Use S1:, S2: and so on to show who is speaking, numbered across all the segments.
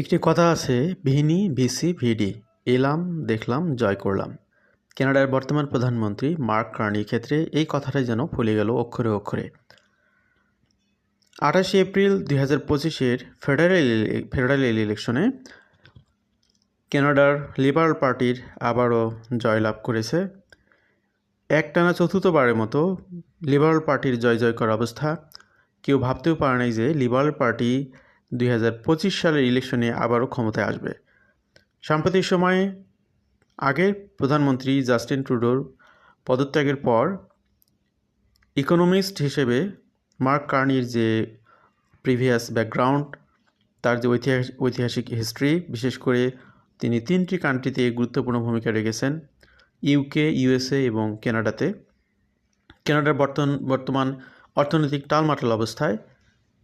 S1: একটি কথা আছে, ভিনি, ভিসি, ভিডি। এলাম, দেখলাম, জয় করলাম। কানাডার বর্তমান প্রধানমন্ত্রী মার্ক কার্নির ক্ষেত্রে এই কথাটাই যেন ফলে গেল অক্ষরে অক্ষরে। আঠাশে এপ্রিল দুই হাজার পঁচিশের ফেডারেল ফেডারেল ইলেকশনে কানাডার লিবারাল পার্টির আবারও জয়লাভ করেছে। একটানা চতুর্থবারের মতো লিবারাল পার্টির জয় জয় করা অবস্থা। কেউ ভাবতেও পারে নাই যে লিবারাল পার্টি দুই হাজার পঁচিশ সালের ইলেকশনে আবারও ক্ষমতায় আসবে। সাম্প্রতিক সময়ে আগের প্রধানমন্ত্রী জাস্টিন ট্রুডোর পদত্যাগের পর ইকোনমিস্ট হিসেবে মার্ক কার্নির যে প্রিভিয়াস ব্যাকগ্রাউন্ড, তার যে ঐতিহাসিক ঐতিহাসিক হিস্ট্রি, বিশেষ করে তিনি তিনটি কান্ট্রিতে গুরুত্বপূর্ণ ভূমিকা রেখেছেন, ইউকে, ইউএসএ এবং কানাডাতে। কেনাডার বর্তমান বর্তমান অর্থনৈতিক টালমাটাল অবস্থায়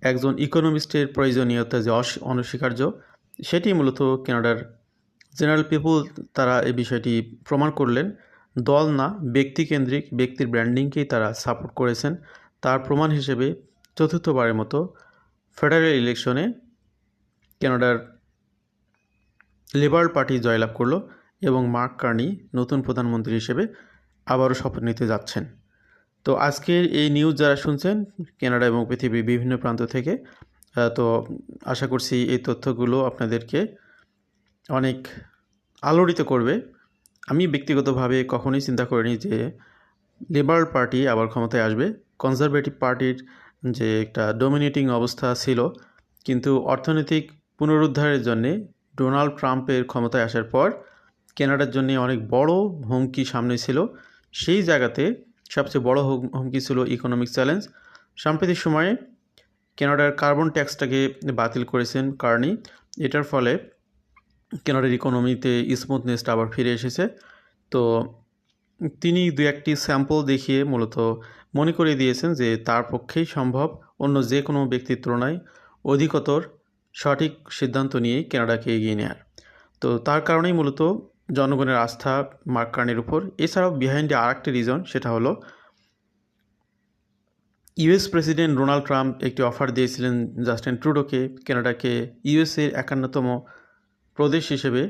S1: একজন ইকোনমিস্টের প্রয়োজনীয়তা যে অনস্বীকার্য, সেটি মূলত কেনাডার জেনারেল পিপুল তারা এই বিষয়টি প্রমাণ করলেন। দল না, ব্যক্তিকেন্দ্রিক, ব্যক্তির ব্র্যান্ডিংকেই তারা সাপোর্ট করেছেন। তার প্রমাণ হিসেবে চতুর্থবারের মতো ফেডারেল ইলেকশনে কেনাডার লিবারাল পার্টি জয়লাভ করল এবং মার্ক কার্নি নতুন প্রধানমন্ত্রী হিসেবে আবারও শপথ নিতে যাচ্ছেন। তো আজকের এই নিউজ যারা শুনছেন, কানাডা এবং পৃথিবীর বিভিন্ন প্রান্ত থেকে তো আশা করছি এই তথ্যগুলো আপনাদেরকে অনেক আলোড়িত করবে। আমি ব্যক্তিগতভাবে কখনোই চিন্তা করিনি যে লিবারাল পার্টি আবার ক্ষমতায় আসবে। কনজারভেটিভ পার্টির যে একটা ডোমিনেটিং অবস্থা ছিল, কিন্তু অর্থনৈতিক পুনরুদ্ধারের জন্যে ডোনাল্ড ট্রাম্পের ক্ষমতায় আসার পর, কেনাডার জন্য অনেক বড় হুমকি সামনে ছিল। সেই জায়গাতে সবচেয়ে বড় হুম- হুমকি ছিল ইকোনমিক চ্যালেঞ্জ সাম্প্রতিক সময়ে কেনাডার কার্বন ট্যাক্সটাকে বাতিল করেছেন কার্নি। এটার ফলে কেনাডার ইকোনমিতে স্মুথনেসটা আবার ফিরে এসেছে। তো তিনি দু একটি স্যাম্পল দেখিয়ে মূলত মনে করিয়ে দিয়েছেন যে তার পক্ষেই সম্ভব অন্য যে কোনো ব্যক্তির তুলনায় অধিকতর সঠিক সিদ্ধান্ত নিয়েই কেনাডাকে এগিয়ে নেয়ার। তো তার কারণেই মূলত জনগণের আস্থা মার্ক কার্নির উপর। এছাড়াও বিহাইন্ডে আর একটি রিজন সেটা হলো ইউএস প্রেসিডেন্ট ডোনাল্ড ট্রাম্প একটি অফার দিয়েছিলেন জাস্টিন ট্রুডোকে কেনাডাকে ইউএসএর একান্নতম প্রদেশ হিসেবে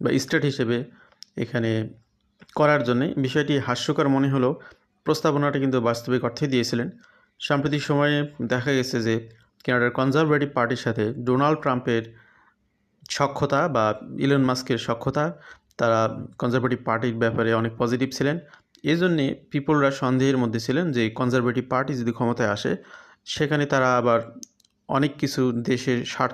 S1: বা স্টেট হিসেবে এখানে করার জন্যে বিষয়টি হাস্যকর মনে হলেও প্রস্তাবনাটা কিন্তু বাস্তবিক অর্থে দিয়েছিলেন। সাম্প্রতিক সময়ে দেখা গেছে যে কানাডার কনজারভেটিভ পার্টির সাথে ডোনাল্ড ট্রাম্পের সক্ষতা বা ইলন মাস্কের সক্ষতা তারা কনজারভেটিভ পার্টির ব্যাপারে অনেক পজিটিভ ছিলেন। এই জন্যে পিপলরা সন্দেহের মধ্যে ছিলেন যে কনজারভেটিভ পার্টি যদি ক্ষমতায় আসে, সেখানে তারা আবার অনেক কিছু দেশের স্বার্থ